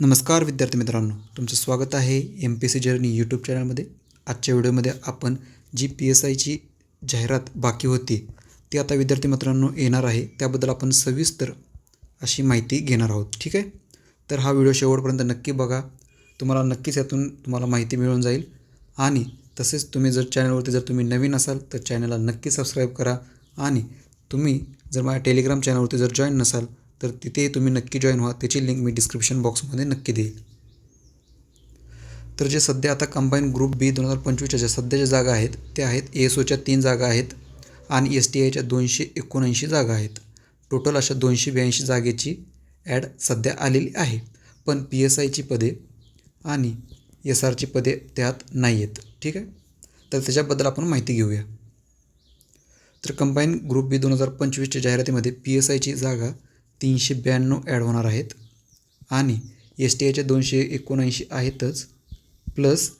नमस्कार विद्यार्थी मित्रांनो तुमचं स्वागत आहे M P C journey YouTube चॅनलमध्ये आजच्या व्हिडिओमध्ये आपण जी पी एस आयची जाहिरात बाकी होती ती आता विद्यार्थी मित्रांनो येणार आहे. त्याबद्दल आपण सविस्तर अशी माहिती घेणार आहोत ठीक आहे? तर हा व्हिडिओ शेवटपर्यंत नक्की बघा. तुम्हाला नक्कीच यातून तुम्हाला माहिती मिळून जाईल. आणि तसेच तुम्ही जर चॅनलवरती जर तुम्ही नवीन असाल तर चॅनलला नक्की सबस्क्राईब करा. आणि तुम्ही जर माझ्या टेलिग्राम चॅनलवरती जर जॉईन नसाल तर तिथे तुम्ही नक्की जॉईन व्हा. त्याची लिंक मी डिस्क्रिप्शन बॉक्समध्ये नक्की देईल. तर जे सध्या आता कंबाईन ग्रुप बी दोन हजार पंचवीसच्या ज्या सध्याच्या जागा आहेत त्या आहेत ए एस ओच्या तीन जागा आहेत आणि एस टी आयच्या दोनशे एकोणऐंशी जागा आहेत. टोटल अशा दोनशे ब्याऐंशी जागेची ॲड सध्या आलेली आहे. पण पी एस आयची पदे आणि एस आरची पदे त्यात नाही आहेत. ठीक आहे? तर त्याच्याबद्दल आपण माहिती घेऊया. तर कंबाईन ग्रुप बी दोन हजार पंचवीसच्या जाहिरातीमध्ये पी एस आयची जागा तीनशे ब्याण्णव ॲड होणार आहेत. आणि एस टी आयच्या दोनशे एकोणऐंशी आहेतच. प्लस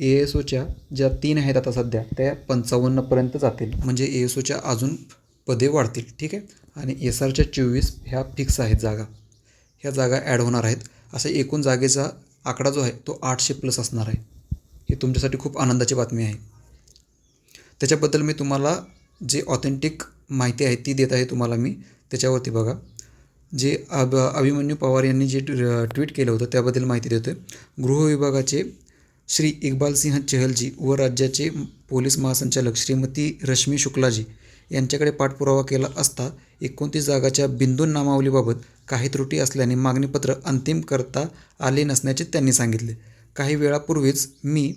ए एस ओच्या ज्या तीन आहेत आता सध्या त्या पंचावन्नपर्यंत जातील. म्हणजे ए एस ओच्या अजून पदे वाढतील ठीक आहे? आणि एस आरच्या चोवीस ह्या फिक्स आहेत जागा. ह्या जागा ॲड होणार आहेत. असा एकूण जागेचा आकडा जो आहे तो आठशे प्लस असणार आहे. ही तुमच्यासाठी खूप आनंदाची बातमी आहे. त्याच्याबद्दल मी तुम्हाला जे ऑथेंटिक माहिती आहे ती देत आहे तुम्हाला मी. त्याच्यावरती बघा. जे अब अभिमन्यू पवार यांनी जे ट्विट केलं होतं त्याबद्दल माहिती देतो आहे गृहविभागाचे श्री इक्बालसिंह चहलजी व राज्याचे पोलीस महासंचालक श्रीमती रश्मी शुक्लाजी यांच्याकडे पाठपुरावा केला असता एकोणतीस जागाच्या बिंदू नामावलीबाबत काही त्रुटी असल्याने मागणीपत्र अंतिम करता आले नसल्याचे त्यांनी सांगितले. काही वेळापूर्वीच मी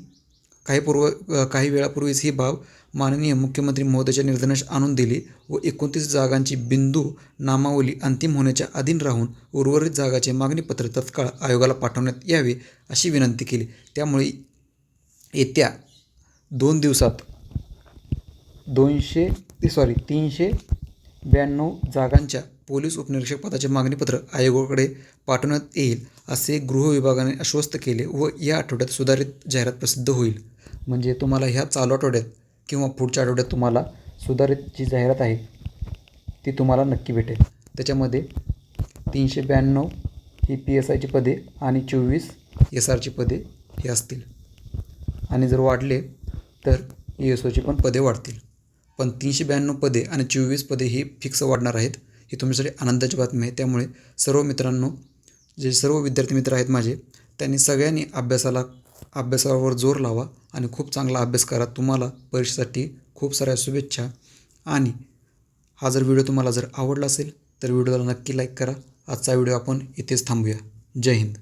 काही पूर्व काही वेळापूर्वीच ही बाब माननीय मुख्यमंत्री महोदयाच्या निर्धनाश आणून दिली व एकोणतीस जागांची बिंदू नामावली अंतिम होण्याच्या अधीन राहून उर्वरित जागाचे मागणीपत्र तत्काळ आयोगाला पाठवण्यात यावे अशी विनंती केली. त्यामुळे येत्या दोन दिवसात दोनशे ते सॉरी तीनशे ब्याण्णव जागांच्या पोलीस उपनिरीक्षक पदाचे मागणीपत्र आयोगाकडे पाठवण्यात येईल असे गृह विभागाने आश्वस्त केले व या आठवड्यात सुधारित जाहिरात प्रसिद्ध होईल. म्हणजे तुम्हाला ह्या चालू आठवड्यात किंवा पुढच्या आठवड्यात तुम्हाला सुधारित जी जाहिरात आहे ती तुम्हाला नक्की भेटेल. त्याच्यामध्ये तीनशे ब्याण्णव ही पी एस आयची पदे आणि चोवीस एस आरची पदे हे असतील. आणि जर वाढले तर ई एस ओची पण पदे वाढतील. पण तीनशे ब्याण्णव पदे आणि चोवीस पदे ही फिक्स वाढणार आहेत ही तुमच्यासाठी आनंदाची बातमी आहे. त्यामुळे सर्व मित्रांनो जे सर्व विद्यार्थी मित्र आहेत माझे त्यांनी सगळ्यांनी अभ्यासाला अभ्यासावर जोर लावा आणि खूप चांगला अभ्यास करा. तुम्हाला परीक्षेसाठी खूप साऱ्या शुभेच्छा. आणि हा जर व्हिडिओ तुम्हाला जर आवडला असेल तर व्हिडिओला नक्की लाईक करा. आजचा व्हिडिओ आपण इथेच थांबूया. जय हिंद.